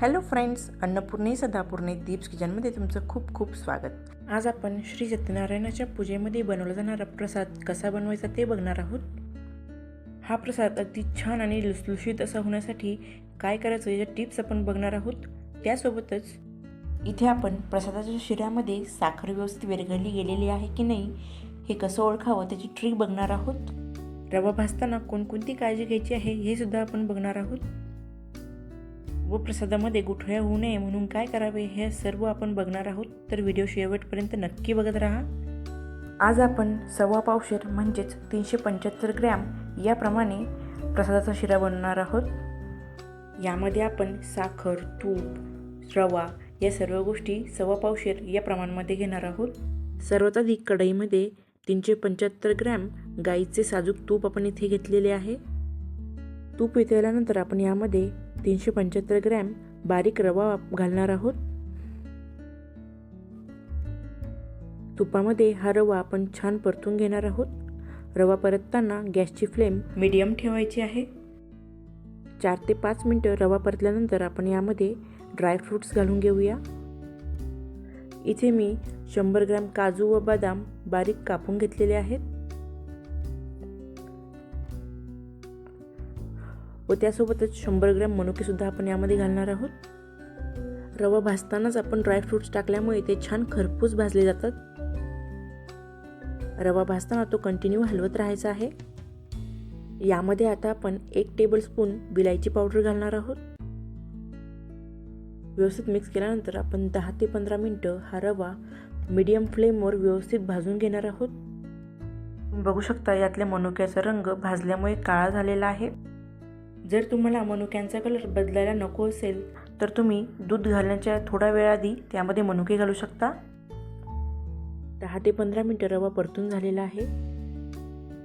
Hello friends अन्नपूर्णे सदापूर्णे दीप्स किचनमध्ये तुमचं खूप खूप स्वागत. आज आपण श्री सत्यनारायणाच्या पूजेमध्ये बनवला जाणारा प्रसाद कसा बनवायचा ते बघणार आहोत. हा प्रसाद अगदी छान आणि लुसलुशीत असा होण्यासाठी काय करायचं याच्या टिप्स आपण बघणार आहोत. त्यासोबतच इथे आपण प्रसादाच्या शिऱ्यामध्ये साखर व्यवस्थित विरघळली गेलेली आहे की नाही हे कसं ओळखावं त्याची ट्रिक बघणार आहोत. रवा भाजताना कोणकोणती काळजी घ्यायची आहे हे सुद्धा आपण बघणार आहोत. व प्रसादामध्ये गुठळ्या होऊ नये म्हणून काय करावे हे सर्व आपण बघणार आहोत. तर व्हिडिओ शेवटपर्यंत नक्की बघत राहा. आज आपण सव्वा पावशेर म्हणजेच तीनशे पंच्याहत्तर ग्रॅम याप्रमाणे प्रसादाचा शिरा बनवणार आहोत. यामध्ये आपण साखर तूप रवा या सर्व गोष्टी सव्वा पावशेर या प्रमाणामध्ये घेणार आहोत. सर्वात आधी कढईमध्ये तीनशे पंच्याहत्तर ग्रॅम गाईचे साजूक तूप आपण इथे घेतलेले आहे. तूप वितळल्यानंतर आपण यामध्ये तीनशे पंच्याहत्तर ग्रॅम बारीक रवा घालणार आहोत. तुपामध्ये हा रवा आपण छान परतून घेणार आहोत. रवा परतताना गॅसची फ्लेम मीडियम ठेवायची आहे. चार ते पाच मिनटं रवा परतल्यानंतर आपण यामध्ये ड्रायफ्रूट्स घालून घेऊया. इथे मी शंभर ग्रॅम काजू व बदाम बारीक कापून घेतलेले आहेत. व त्यासोबतच शंभर ग्रॅम मनुकेसुद्धा आपण यामध्ये घालणार आहोत. रवा भाजतानाच आपण ड्रायफ्रूट्स टाकल्यामुळे ते छान खरपूस भाजले जातात. रवा भाजताना तो कंटिन्यू हलवत राहायचा आहे. यामध्ये आता आपण एक टेबलस्पून विलायची पावडर घालणार आहोत. व्यवस्थित मिक्स केल्यानंतर आपण दहा ते पंधरा मिनटं हा रवा मीडियम फ्लेमवर व्यवस्थित भाजून घेणार आहोत. बघू शकता यातल्या मनुक्याचा रंग भाजल्यामुळे काळा झालेला आहे. जर तुम्हाला मनुक्यांचा कलर बदलायला नको असेल तर तुम्ही दूध घालण्याच्या थोडा वेळ आधी त्यामध्ये मनुके घालू शकता. दहा ते पंधरा मिनटं रवा परतून झालेला आहे.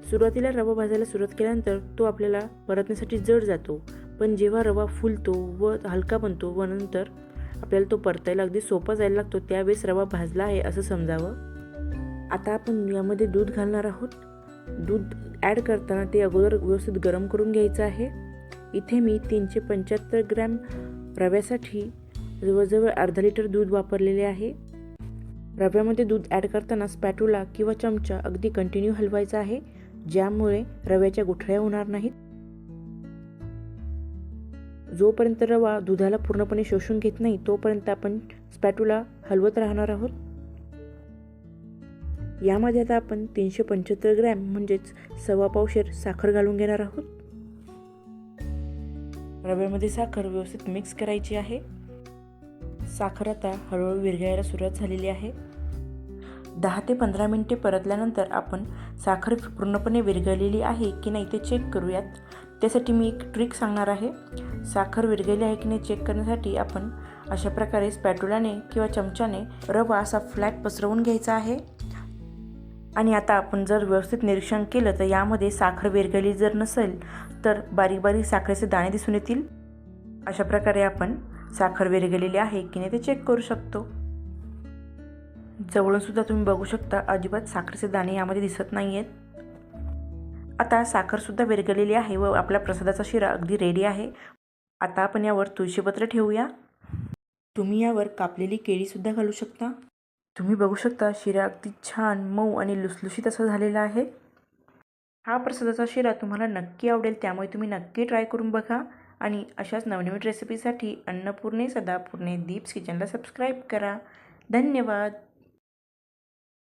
सुरुवातीला रवा भाजायला सुरुवात केल्यानंतर तो आपल्याला परतण्यासाठी जड जातो पण जेव्हा रवा फुलतो व हलका बनतो व नंतर आपल्याला तो परतायला अगदी सोपा जायला लागतो त्यावेळेस रवा भाजला आहे असं समजावं. आता आपण यामध्ये दूध घालणार आहोत. दूध ॲड करताना ते अगोदर व्यवस्थित गरम करून घ्यायचं आहे. इथे मी तीनशे पंच्याहत्तर ग्रॅम रव्यासाठी जवळजवळ अर्धा लिटर दूध वापरलेले आहे. रव्यामध्ये दूध ॲड करताना स्पॅटुला किंवा चमचा अगदी कंटिन्यू हलवायचा आहे ज्यामुळे रव्याच्या गुठळ्या होणार नाहीत. जोपर्यंत रवा दुधाला पूर्णपणे शोषून घेत नाही तोपर्यंत आपण स्पॅटुला हलवत राहणार आहोत. यामध्ये आता आपण तीनशे पंच्याहत्तर ग्रॅम म्हणजेच सव्वा पावशेर साखर घालून घेणार आहोत. रव्यामध्ये साखर व्यवस्थित मिक्स करायची आहे. साखर आता हळूहळू विरघळायला सुरुवात झालेली आहे. दहा ते पंधरा मिनटे परतल्यानंतर आपण साखर पूर्णपणे विरघळलेली आहे की नाही ते चेक करूयात. त्यासाठी मी एक ट्रिक सांगणार आहे. साखर विरघळली आहे की नाही चेक करण्यासाठी आपण अशा प्रकारे स्पॅटुलाने किंवा चमच्याने रवा असा फ्लॅट पसरवून घ्यायचा आहे. आणि आता आपण जर व्यवस्थित निरीक्षण केलं तर यामध्ये साखर विरघळली जर नसेल तर बारीक बारीक साखरेचे दाणे दिसून येतील. अशा प्रकारे आपण साखर विरघळलेली आहे की नाही ते चेक करू शकतो. जवळून सुद्धा तुम्ही बघू शकता अजिबात साखरेचे दाणे यामध्ये दिसत नाही आहेत आता साखरसुद्धा विरघळलेली आहे व आपल्या प्रसादाचा शिरा अगदी रेडी आहे. आता आपण यावर तुळशीपत्र ठेवूया. तुम्ही यावर कापलेली केळीसुद्धा घालू शकता. तुम्ही बघू शकता शिरा अगदी छान मऊ आणि लुसलुशीत असा झालेला आहे. हा प्रसादाचा शिरा तुम्हाला नक्की आवडेल त्यामुळे तुम्ही नक्की ट्राय करून बघा. आणि अशाच नवनवीन रेसिपीसाठी अन्नपूर्णे सदापूर्णे दीप्स किचनला सबस्क्राईब करा. धन्यवाद.